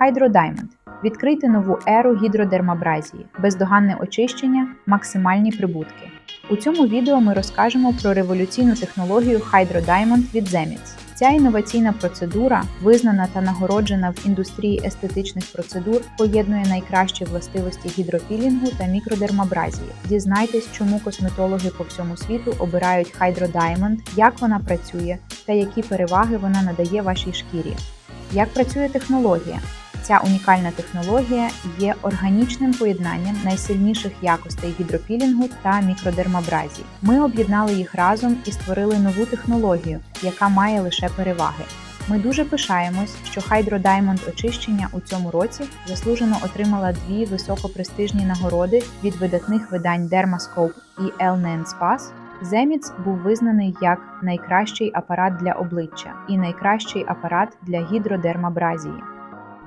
Hydro Diamond. Відкрити нову еру гідродермабразії, бездоганне очищення, максимальні прибутки. У цьому відео ми розкажемо про революційну технологію Hydro Diamond від Zemits. Ця інноваційна процедура, визнана та нагороджена в індустрії естетичних процедур, поєднує найкращі властивості гідропілінгу та мікродермабразії. Дізнайтесь, чому косметологи по всьому світу обирають Hydro Diamond, як вона працює та які переваги вона надає вашій шкірі. Як працює технологія? Ця унікальна технологія є органічним поєднанням найсильніших якостей гідропілінгу та мікродермабразії. Ми об'єднали їх разом і створили нову технологію, яка має лише переваги. Ми дуже пишаємось, що Hydro Diamond очищення у цьому році заслужено отримала дві високопрестижні нагороди від видатних видань Dermascope і Elnen Spas. Земіц був визнаний як найкращий апарат для обличчя і найкращий апарат для гідродермабразії.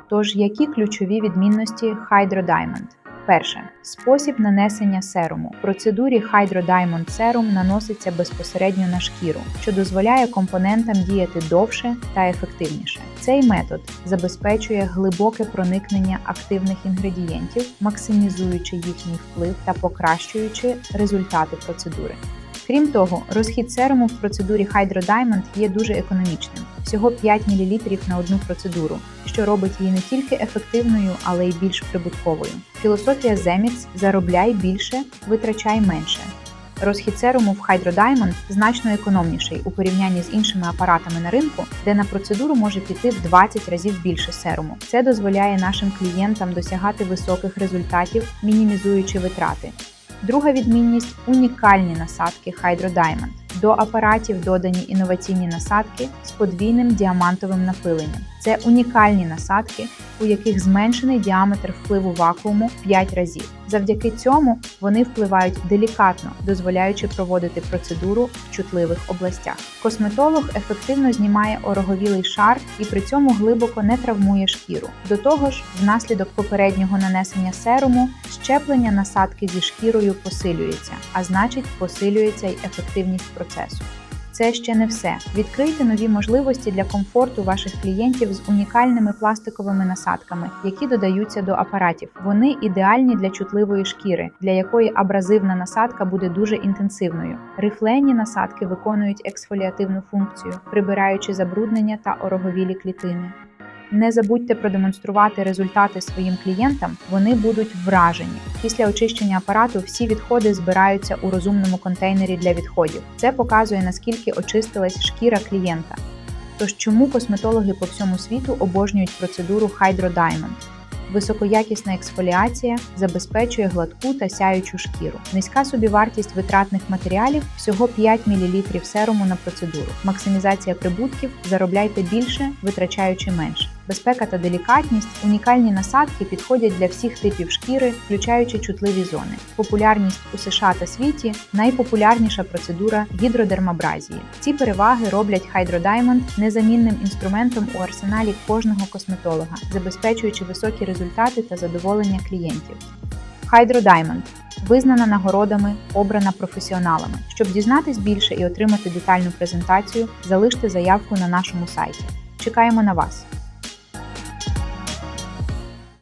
Тож, які ключові відмінності Hydro Diamond? Перше спосіб нанесення серуму. В процедурі Hydro Diamond Serum наноситься безпосередньо на шкіру, що дозволяє компонентам діяти довше та ефективніше. Цей метод забезпечує глибоке проникнення активних інгредієнтів, максимізуючи їхній вплив та покращуючи результати процедури. Крім того, розхід серуму в процедурі Hydro Diamond є дуже економічним всього 5 мл на одну процедуру, що робить її не тільки ефективною, але й більш прибутковою. Філософія Zemits заробляй більше, витрачай менше. Розхід серуму в Hydro Diamond значно економніший у порівнянні з іншими апаратами на ринку, де на процедуру може піти в 20 разів більше серуму. Це дозволяє нашим клієнтам досягати високих результатів, мінімізуючи витрати. Друга відмінність унікальні насадки Hydro Diamond. До апаратів додані інноваційні насадки з подвійним діамантовим напиленням. Це унікальні насадки, у яких зменшений діаметр впливу вакууму 5 разів. Завдяки цьому вони впливають делікатно, дозволяючи проводити процедуру в чутливих областях. Косметолог ефективно знімає ороговілий шар і при цьому глибоко не травмує шкіру. До того ж, внаслідок попереднього нанесення серуму щеплення насадки зі шкірою посилюється, а значить, посилюється й ефективність процесу. Це ще не все. Відкрийте нові можливості для комфорту ваших клієнтів з унікальними пластиковими насадками, які додаються до апаратів. Вони ідеальні для чутливої шкіри, для якої абразивна насадка буде дуже інтенсивною. Рифлені насадки виконують ексфоліативну функцію, прибираючи забруднення та ороговілі клітини. Не забудьте продемонструвати результати своїм клієнтам, вони будуть вражені. Після очищення апарату всі відходи збираються у розумному контейнері для відходів. Це показує наскільки очистилась шкіра клієнта. Тож чому косметологи по всьому світу обожнюють процедуру Hydro Diamond? Високоякісна ексфоліація забезпечує гладку та сяючу шкіру. Низька собівартість витратних матеріалів всього 5 мл серуму на процедуру. Максимізація прибутків заробляйте більше, витрачаючи менше. Безпека та делікатність, унікальні насадки підходять для всіх типів шкіри, включаючи чутливі зони. Популярність у США та світі найпопулярніша процедура гідродермабразії. Ці переваги роблять Hydro Diamond незамінним інструментом у арсеналі кожного косметолога, забезпечуючи високі результати та задоволення клієнтів. Hydro Diamond визнана нагородами, обрана професіоналами. Щоб дізнатись більше і отримати детальну презентацію, залиште заявку на нашому сайті. Чекаємо на вас!